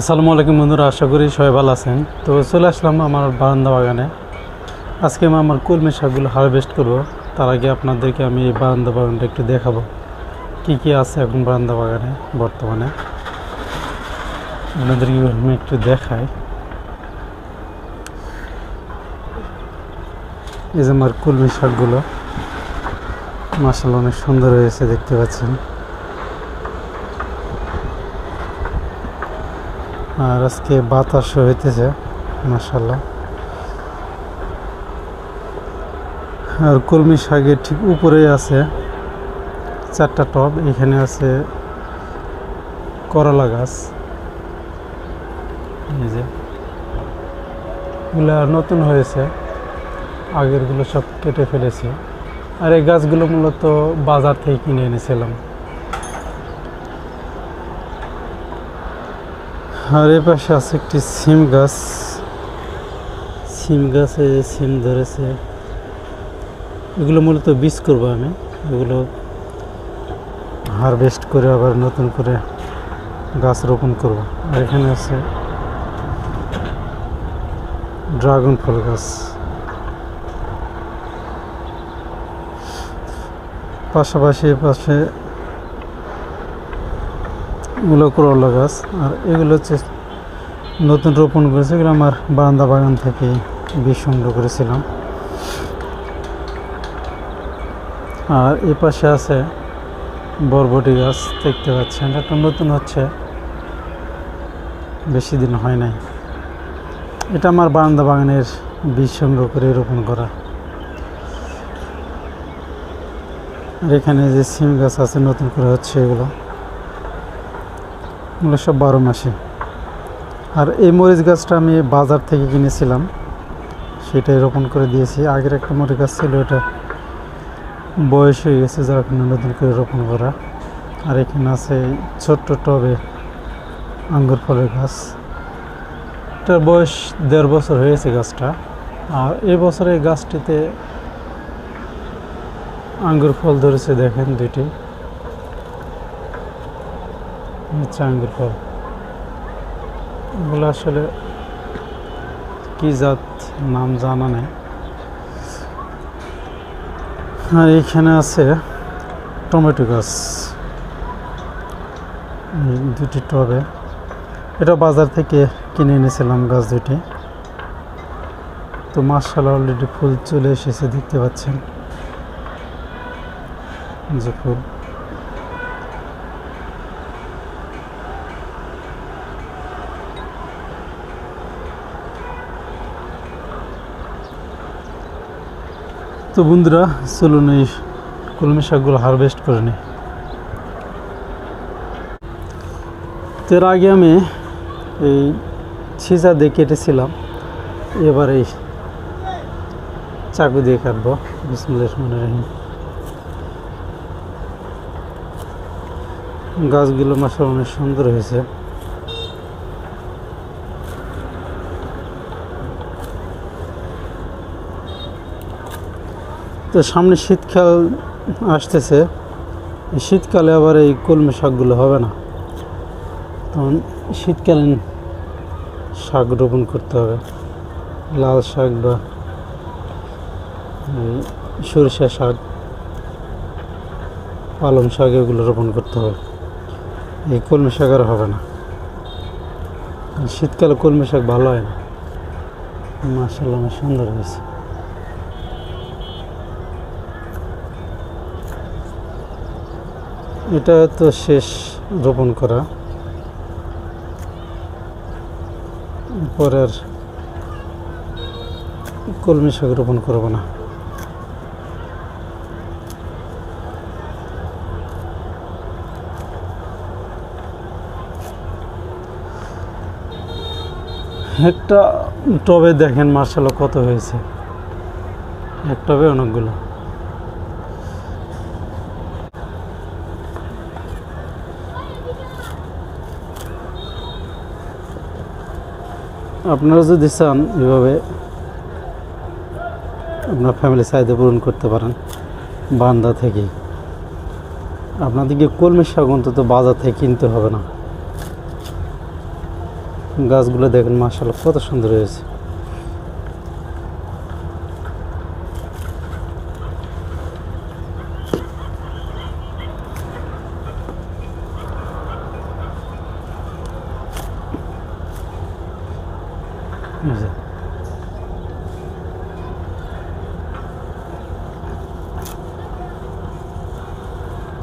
আসসালামু আলাইকুম বন্ধুরা, আশা করি সবাই ভালো আছেন। তো চলে আসলাম আমার বারান্দা বাগানে। আজকে আমি আমার কলমি শাকগুলো হারভেস্ট করব। তার আগে আপনাদেরকে আমি এই বারান্দা বাগানটা একটু দেখাবো। কি কি আছে এখন বারান্দা বাগানে বর্তমানে? আপনাদেরকে আমি একটু দেখাই। এই যে আমার কলমি শাকগুলো মাসাল অনেক সুন্দর হয়েছে, দেখতে পাচ্ছেন। আর আজকে বাতাস হইতেছে মাসাল্লাহ আর কলমি শাকের ঠিক উপরে আছে চারটা টব, এখানে আছে করলা গাছ। এই যে, এগুলা নতুন হয়েছে, আগেরগুলো সব কেটে ফেলেছি। আর এই গাছগুলো মূলত বাজার থেকে কিনে এনেছিলাম। আর এ পাশে আছে একটি সিম গাছ। সিম গাছে সিম ধরেছে, এগুলো মূলত বীজ করব আমি। এগুলো হারভেস্ট করে আবার নতুন করে গাছ রোপণ করব। আর এখানে আছে ড্রাগন ফল গাছ। পাশাপাশি পাশে এগুলো করলা গাছ, আর এগুলো হচ্ছে নতুন রোপণ করেছে। এগুলো আমার বারান্দা বাগান থেকে বীজ সংগ্রহ করেছিলাম। আর এ পাশে আছে বরবটি গাছ, দেখতে পাচ্ছেন। একটা নতুন হচ্ছে, বেশি দিন হয় নাই। এটা আমার বারান্দা বাগানের বীজ সংগ্রহ করে রোপণ করা। আর এখানে যে সিম গাছ আছে, নতুন করে হচ্ছে এগুলো। এগুলো সব বারো মাসে। আর এই মরিচ গাছটা আমি বাজার থেকে কিনেছিলাম। সেটাই রোপণ করে দিয়েছি। আগের একটা মরিচ গাছ ছিল, ওটা বয়স হয়ে গেছে, যার নতুন করে রোপণ করা। আর এখানে আছে ছোট্ট টবে আঙ্গুর ফলের গাছ। এটার বয়স দেড় বছর হয়েছে গাছটা। আর এই বছর এই গাছটিতে আঙ্গুর ফল ধরেছে, দেখেন দুইটি। হচ্ছে আঙ্গুর ফল। এগুলো আসলে কি জাত নাম জানা নেই। আর এখানে আছে টমেটো গাছ। দুটি টবে। এটা বাজার থেকে কিনে এনেছিলাম গাছ দুটি। তো মার্শাল অলরেডি ফুল চলে এসেছে, দেখতে পাচ্ছেন। যে ফুল। তো বন্ধুরা, চলুন এই কলমি শাকগুলো হারভেস্ট করে তো এর আগে আমি এই ছিজা দিয়ে কেটেছিলাম। এবার এই চাকু দিয়ে কাটবো। বিসমুল্লাহ রহমানির রহিম। গাছগুলো মাসা অনেক সুন্দর হয়েছে। তো সামনে শীতকাল আসতেছে। শীতকালে আবার এই কলমি শাকগুলো হবে না। তখন শীতকালীন শাক রোপণ করতে হবে। লাল শাক বা সরিষা শাক, পালং শাক এগুলো রোপণ করতে হবে। এই কলমি শাক আর হবে না। শীতকালে কলমি শাক ভালো হয় না। মাসাল্লাহ সুন্দর হয়েছে। এটা তো শেষ রোপণ করা। পরের কলমি শাক রোপণ করব না। একটা টবে দেখেন মার্শাল কত হয়েছে। এক টবে অনেকগুলো। আপনারা যদি চান এভাবে আপনার ফ্যামিলি চাহিদা পূরণ করতে পারেন, বান্দা থেকে। আপনাদেরকে কলমি শাক অন্তত বাজার থেকে কিনতে হবে না। গাছগুলো দেখেন মাসাল কত সুন্দর হয়েছে।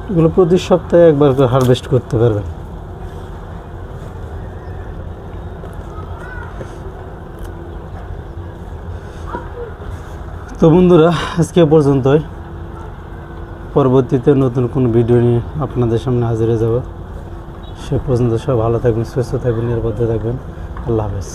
এগুলো প্রতি সপ্তাহে একবার করে হারভেস্ট করতে পারবেন। তো বন্ধুরা, আজকে পর্যন্তই। পরবর্তীতে নতুন কোনো ভিডিও নিয়ে আপনাদের সামনে হাজিরে যাব। সে পর্যন্ত সব ভালো থাকবেন, সুস্থ থাকবেন, নিরাপদে থাকবেন। আল্লাহ হাফেজ।